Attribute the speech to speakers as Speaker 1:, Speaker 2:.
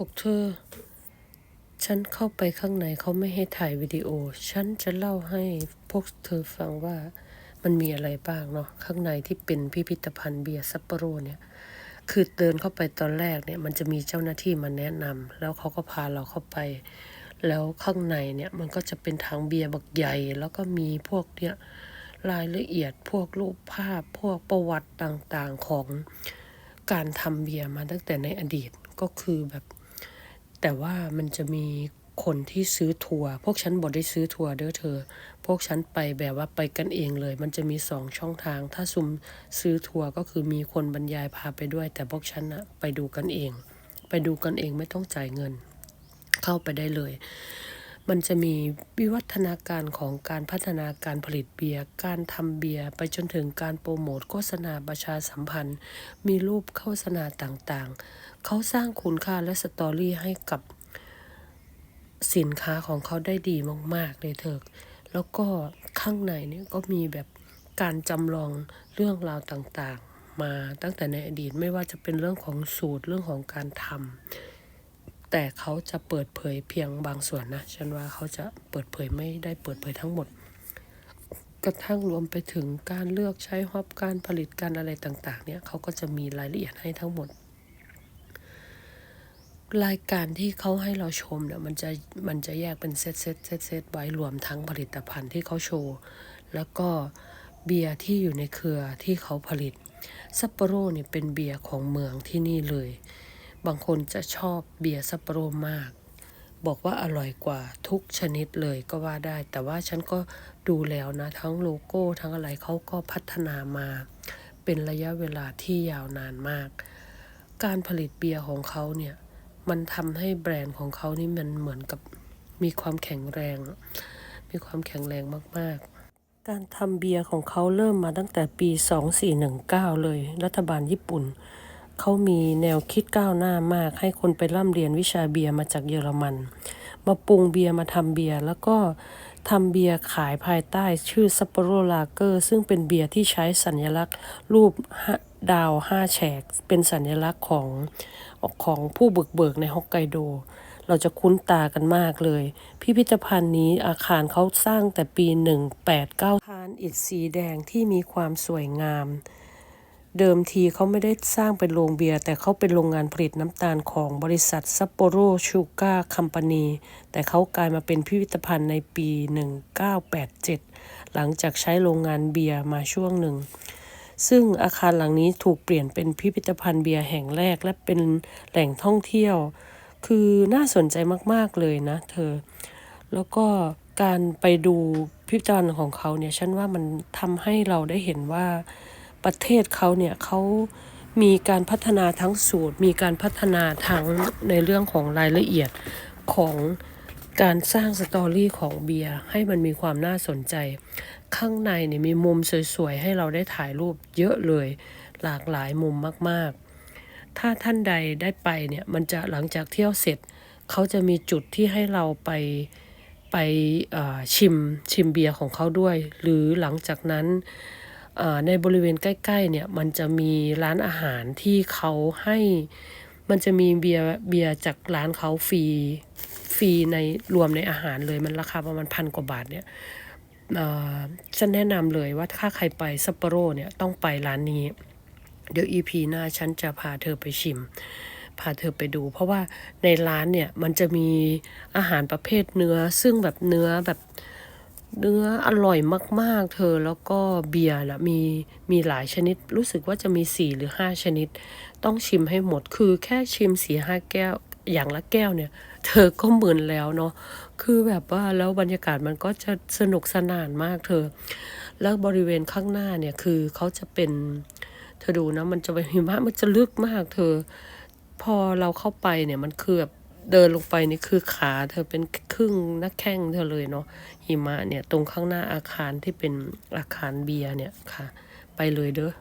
Speaker 1: พวกเธอ ฉันเข้าไปข้างในเขาไม่ให้ถ่ายวิดีโอ ฉันจะเล่าให้พวกเธอฟังว่ามันมีอะไรบ้างเนาะข้างในที่เป็นพิพิธภัณฑ์เบียร์ซัปโปโรเนี่ยคือเดินเข้าไปตอนแรกเนี่ย มันจะมีเจ้าหน้าที่มาแนะนำแล้วเขาก็พาเราเข้าไป แล้วข้างในเนี่ยมันก็จะเป็นถังเบียร์บักใหญ่ แล้วก็มีพวกเนี่ยรายละเอียดพวกรูปภาพ พวกประวัติต่างๆของการทำเบียร์มาตั้งแต่ในอดีตก็คือแบบ แต่ว่ามันจะมีคนที่ซื้อทัวร์พวกฉันบอกได้ซื้อทัวร์เด้อเธอ พวกฉันไปแบบว่าไปกันเองเลย มันจะมีสองช่องทาง ถ้าซุมซื้อทัวร์ก็คือมีคนบรรยายพาไปด้วย แต่พวกฉันอะไปดูกันเอง ไปดูกันเองไม่ต้องจ่ายเงิน เข้าไปได้เลย มันจะมีวิวัฒนาการของการพัฒนาการผลิตเบียร์ การทำเบียร์ไปจนถึงการโปรโมทโฆษณาประชาสัมพันธ์ มีรูปโฆษณาต่างๆ เขาสร้างคุณค่าและสตอรี่ให้กับสินค้าของเขาได้ดีมากๆเลยเถอะแล้วก็ข้างในนี่ก็มีแบบการจำลองเรื่องราวต่างๆ มาตั้งแต่ในอดีตไม่ว่าจะเป็นเรื่องของสูตรเรื่องของการทำ แต่เขาจะเปิดเผยเพียงบางส่วนนะ ฉันว่าเขาจะเปิดเผยไม่ได้เปิดเผยทั้งหมด กระทั่งรวมไปถึงการเลือกใช้ฮอปการผลิตการอะไรต่างๆ เนี่ยเขาก็จะมีรายละเอียดให้ทั้งหมด รายการที่เขาให้เราชมเนี่ยมันจะมันจะแยกเป็นเซตเซตเซตเซตไว้รวมทั้งผลิตภัณฑ์ที่เขาโชว์ แล้วก็เบียร์ที่อยู่ในเครือที่เขาผลิตซัปโปโรเนี่ยเป็นเบียร์ของเมืองที่นี่เลย บางคนจะชอบเบียร์ซัปโปโรมาก บอกว่าอร่อยกว่าทุกชนิดเลยก็ว่าได้ แต่ว่าฉันก็ดูแล้วนะ ทั้งโลโก้ทั้งอะไรเขาก็พัฒนามา เป็นระยะเวลาที่ยาวนานมาก การผลิตเบียร์ของเขาเนี่ย มันทำให้แบรนด์ของเขานี่มันเหมือนกับมีความแข็งแรง มีความแข็งแรงมาก ๆการทำเบียร์ของเขาเริ่มมาตั้งแต่ปี 2419 เลย รัฐบาลญี่ปุ่น เขามีแนวคิดก้าวหน้ามาก ให้คนไปร่ำเรียนวิชาเบียร์มาจากเยอรมัน มาปรุงเบียร์มาทำเบียร์แล้วก็ทำเบียร์ขายภายใต้ชื่อซัปโปโรลาเกอร์ซึ่งเป็นเบียร์ที่ใช้สัญลักษณ์ รูปดาวห้าแฉก เป็นสัญลักษณ์ของของผู้บุกเบิกในฮอกไกโด เราจะคุ้นตากันมากเลย พิพิธภัณฑ์นี้อาคารเขาสร้างแต่ปี 189อาคารอิฐสีแดงที่มีความสวยงาม เดิมทีเขาไม่ได้สร้างเป็นโรงเบียร์ แต่เขาเป็นโรงงานผลิตน้ำตาลของบริษัทซัปโปโรชูการ์คัมปานีแต่เขากลายมาเป็นพิพิธภัณฑ์ในปี 1987 หลังจากใช้โรงงานเบียร์มาช่วงหนึ่ง ซึ่งอาคารหลังนี้ถูกเปลี่ยนเป็นพิพิธภัณฑ์เบียร์แห่งแรกและเป็นแหล่งท่องเที่ยว คือน่าสนใจมากๆเลยนะเธอ แล้วก็การไปดูพิพิธภัณฑ์ของเขาเนี่ยฉันว่ามันทำให้เราได้เห็นว่า ประเทศเขาเนี่ยเขามีการพัฒนาทั้งสูตร มีการพัฒนาทั้งในเรื่องของรายละเอียดของการสร้างสตอรี่ของเบียร์ให้มันมีความน่าสนใจ ข้างในเนี่ยมีมุมสวยๆ ให้เราได้ถ่ายรูปเยอะเลย หลากหลายมุมมากๆ ถ้าท่านใดได้ไปเนี่ยมันจะหลังจากเที่ยวเสร็จ เขาจะมีจุดที่ให้เราไปไปชิมชิมเบียร์ของเขาด้วย หรือหลังจากนั้น ในบริเวณใกล้ๆเนี่ยมันจะมีร้านอาหารที่เขาให้มันจะมีเบียร์เบียร์จากร้านเขาฟรีฟรีในรวมในอาหารเลยมันราคาประมาณพันกว่าบาทเนี่ยฉันแนะนำเลยว่าถ้าใครไปซัปโปโรเนี่ยต้องไปร้านนี้ เดี๋ยวอีพีหน้าฉันจะพาเธอไปชิม พาเธอไปดู เพราะว่าในร้านเนี่ยมันจะมีอาหารประเภทเนื้อซึ่งแบบเนื้อแบบ เนื้ออร่อยมาก ๆ เธอแล้วก็เบียร์นะมีมีหลายชนิด รู้สึกว่าจะมีสี่หรือห้าชนิด ต้องชิมให้หมดคือแค่ชิมสี่ห้าแก้วอย่างละแก้วเนี่ย เธอก็หมื่นแล้วเนาะคือแบบว่าแล้วบรรยากาศมันก็จะสนุกสนานมากเธอ แล้วบริเวณข้างหน้าเนี่ยคือเขาจะเป็น เธอดูนะมันจะเป็นหิมะมันจะลึกมากเธอ พอเราเข้าไปเนี่ยมันคือแบบ เดินลงไปนี่คือขาเธอเป็นครึ่งหน้าแข้งเธอเลยเนาะหิมะเนี่ยตรงข้างหน้าอาคารที่เป็นอาคารเบียร์เนี่ยค่ะ ไปเลยเด้อ